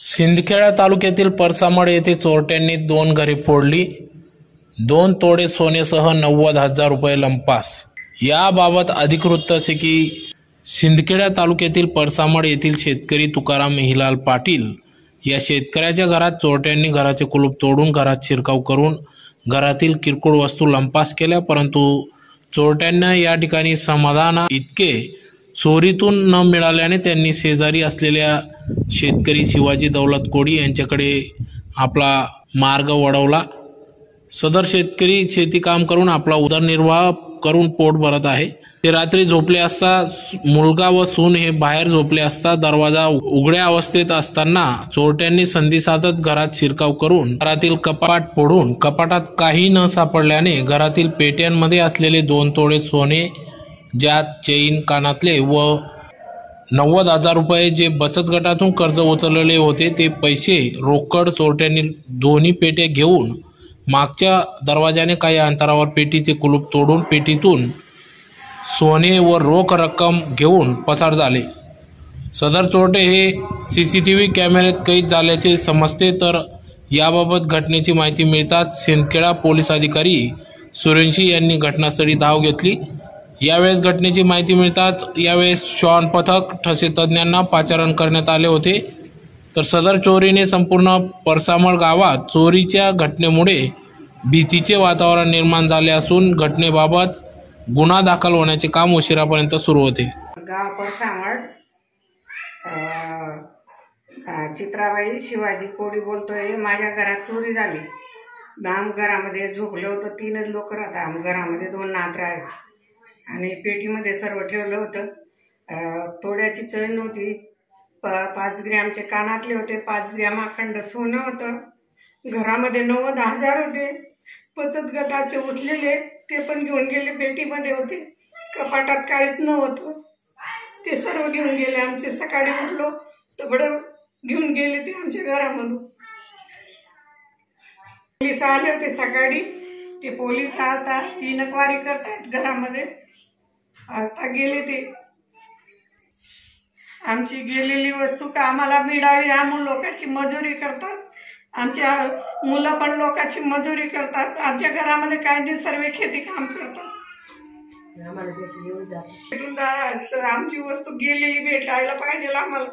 सिंदखेडा तालुक्यातील परसामड येथे चोरट्यांनी दोन घरे फोडली दोन तोडे सोनेसह नव्वद हजार रुपये लंपास. याबाबत अधिकृत असे की सिंदखेडा तालुक्यातील परसामड येथील शेतकरी तुकाराम हिलाल पाटील या शेतकऱ्याच्या घरात चोरट्यांनी घराचे कुलूप तोडून घरात शिरकाव करून घरातील किरकोळ वस्तू लंपास केल्या परंतु चोरट्यांना या ठिकाणी समाधान इतके चोरीतून न मिळाल्याने त्यांनी शेजारी असलेल्या शेतकरी शिवाजी दौलत कोडी यांच्याकडे आपला मार्ग वळवला. सदर शेतकरी शेती काम करून आपला उदरनिर्वाह करून पोट भरत आहे. ते रात्री झोपले असता मुलगा व सून हे बाहेर झोपले असता दरवाजा उघड्या अवस्थेत असताना चोरट्यांनी संधी साधत घरात शिरकाव करून घरातील कपाट फोडून कपाटात काही न सापडल्याने घरातील पेट्यांमध्ये असलेले दोन तोडे सोने ज्यात चेन कानातले व नव्वद हजार रुपये जे बचत गटातून कर्ज उचलले होते ते पैसे रोकड चोरट्यांनी दोन्ही पेट्या घेऊन मागच्या दरवाजाने काही अंतरावर पेटीचे कुलूप तोडून पेटीतून सोने व रोख रक्कम घेऊन पसार झाले. सदर चोरटे हे सी सी टी व्ही कॅमेऱ्यात कैद झाल्याचे समजते तर याबाबत घटनेची माहिती मिळताच सिंदखेडा पोलीस अधिकारी सुरेंशी यांनी घटनास्थळी धाव घेतली. यावेळेस घटनेची माहिती मिळताच यावेळेस श्वान पथक ठसे तज्ज्ञांना पाचारण करण्यात आले होते. तर सदर चोरीने संपूर्ण परसामळ गावात चोरीच्या घटनेमुळे भीतीचे वातावरण निर्माण झाले असून घटनेबाबत गुन्हा दाखल होण्याचे काम उशिरापर्यंत सुरू होते. गाव परसामळ चित्राबाई शिवाजी कोडी बोलतोय माझ्या घरात चोरी झाली. आम घरामध्ये झोपलं होतं तीनच लोक राहतात. आम घरामध्ये दोन नात्र आहेत आणि पेटीमध्ये सर्व ठेवलं होतं. तोड्याची चण होती प पाच ग्रॅमचे कानातले होते. पाच ग्रॅम अखंड सोनं होतं. घरामध्ये नव्वद हजार होते. बचत गटाचे उचलेले ते पण घेऊन गेले पेटीमध्ये होते. कपाटात काहीच नव्हतं. ते सर्व घेऊन गेले. आमचे सकाळी उठलो तर घेऊन गेले ते आमच्या घरामधून. पोलीस आले होते सकाळी. ते पोलीस आता इनक्वायरी करतायत घरामध्ये. आता गेले ते. आमची गेलेली वस्तू का आम्हाला मिळावी आम्ही लोकांची मजुरी करतात. आमच्या मुलं पण लोकांची मजुरी करतात. आमच्या घरामध्ये काही नाही सर्व खेती काम करतात. आमची वस्तू गेलेली भेटायला पाहिजे आम्हाला.